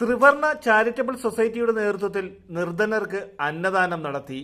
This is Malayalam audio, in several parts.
ത്രിവർണ ചാരിറ്റബിൾ സൊസൈറ്റിയുടെ നേതൃത്വത്തിൽ നിർധനർക്ക് അന്നദാനം നടത്തി.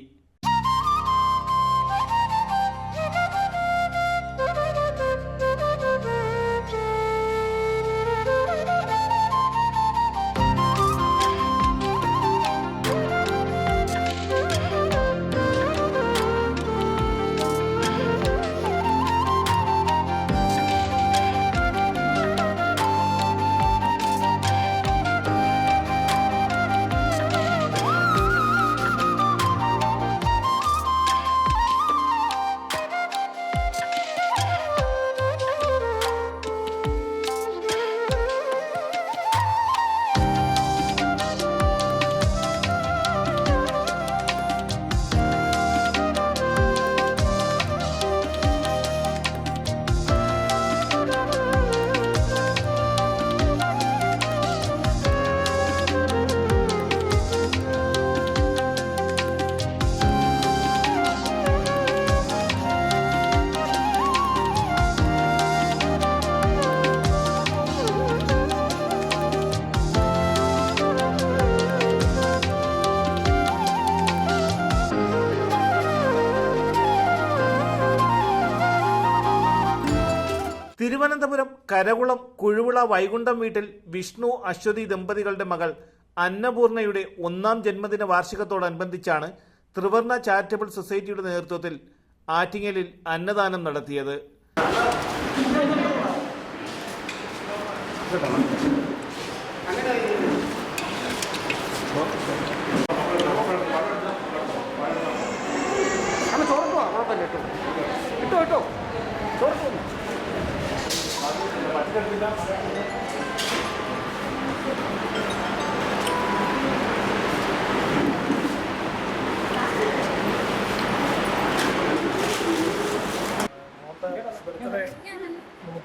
തിരുവനന്തപുരം കരകുളം കുഴുവിള വൈകുണ്ഠം വീട്ടിൽ വിഷ്ണു അശ്വതി ദമ്പതികളുടെ മകൾ അന്നപൂർണയുടെ ഒന്നാം ജന്മദിന വാർഷികത്തോടനുബന്ധിച്ചാണ് ത്രിവർണ ചാരിറ്റബിൾ സൊസൈറ്റിയുടെ നേതൃത്വത്തിൽ ആറ്റിങ്ങലിൽ അന്നദാനം നടത്തിയത്.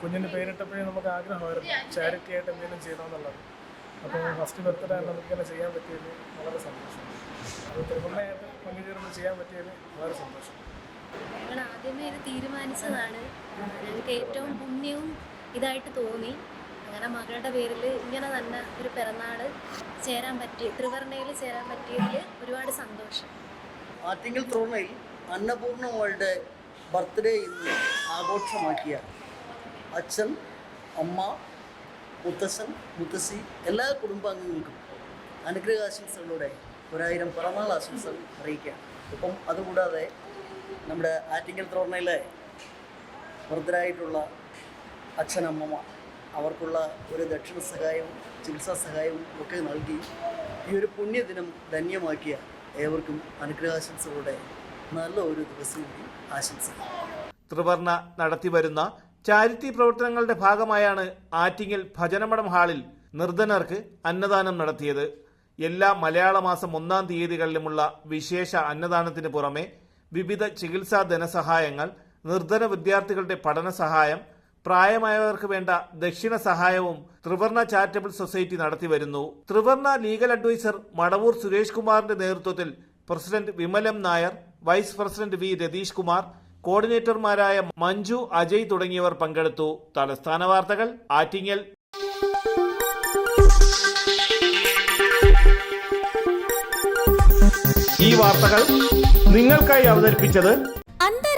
കുഞ്ഞിന് പേരിട്ടപ്പോഴേ നമുക്ക് ആഗ്രഹമായിരുന്നു. ചാരിറ്റി ആയിട്ട് എന്തെങ്കിലും ചെയ്യണമെന്നുള്ളത്. അപ്പോൾ ഫസ്റ്റ് ബർത്ത്ഡേ നമുക്കിങ്ങനെ ചെയ്യാൻ പറ്റിയത് വളരെ സന്തോഷം. അത് തിരുവണ്ണയായിട്ട് പങ്കുചേർന്ന് ചെയ്യാൻ പറ്റിയത് വളരെ സന്തോഷം. ഞങ്ങൾ ആദ്യമേ ഇത് തീരുമാനിച്ചതാണ്. ഞങ്ങൾക്ക് ഏറ്റവും പുണ്യവും ഇതായിട്ട് തോന്നി. അങ്ങനെ മകളുടെ പേരിൽ ഇങ്ങനെ തന്നെ ഒരു പിറന്നാൾ ചേരാൻ പറ്റി ത്രിവർണയിൽ ചേരാൻ പറ്റിയതിൽ ഒരുപാട് സന്തോഷം. ആറ്റിങ്ങൽ ത്രോണയിൽ അന്നപൂർണമോളുടെ ബർത്ത്ഡേ ഇന്ന് ആഘോഷമാക്കിയ അച്ഛൻ അമ്മ മുത്തശ്ശൻ മുത്തശ്ശി എല്ലാ കുടുംബാംഗങ്ങൾക്കും അനുഗ്രഹാശംസകളോടെ ഒരായിരം പിറന്നാൾ ആശംസകൾ അറിയിക്കാം. ഇപ്പം അതുകൂടാതെ നമ്മുടെ ആറ്റിങ്ങൽ ത്രോണയിലെ വൃദ്ധരായിട്ടുള്ള അച്ഛനമ്മമ്മ അവർക്കുള്ള ഒരു ദക്ഷിണ സഹായവും ചികിത്സാ സഹായവും ഒക്കെ നൽകി ഈ ഒരു പുണ്യദിനം ധന്യമാക്കിയ ഏവർക്കും അനുഗ്രഹാശംസകളുടെ നല്ല ഒരു ദിവസം കൂടി ആശംസിക്കുന്നു. ത്രിവർണ നടത്തിവരുന്ന ചാരിറ്റി പ്രവർത്തനങ്ങളുടെ ഭാഗമായാണ് ആറ്റിങ്ങൽ ഭജനമഠം ഹാളിൽ നിർധനർക്ക് അന്നദാനം നടത്തിയത്. എല്ലാ മലയാള മാസം ഒന്നാം തീയതികളിലുമുള്ള വിശേഷ അന്നദാനത്തിന് പുറമെ വിവിധ ചികിത്സാ ധനസഹായങ്ങൾ നിർധന വിദ്യാർത്ഥികളുടെ പഠന സഹായം പ്രായമായവർക്ക് വേണ്ട ദക്ഷിണ സഹായവും ത്രിവർണ ചാരിറ്റബിൾ സൊസൈറ്റി നടത്തിവരുന്നു ത്രിവർണ ലീഗൽ അഡ്വൈസർ മടവൂർ സുരേഷ് കുമാറിന്റെ നേതൃത്വത്തിൽ president Vimalam Nair vice president V Ratheesh Kumar കോർഡിനേറ്റർമാരായ Manju Ajay തുടങ്ങിയവർ പങ്കെടുത്തു. തലസ്ഥാന വാർത്തകൾ ആറ്റിങ്ങൽ. ഈ വാർത്തകൾ നിങ്ങൾക്കായി അവതരിപ്പിച്ചത്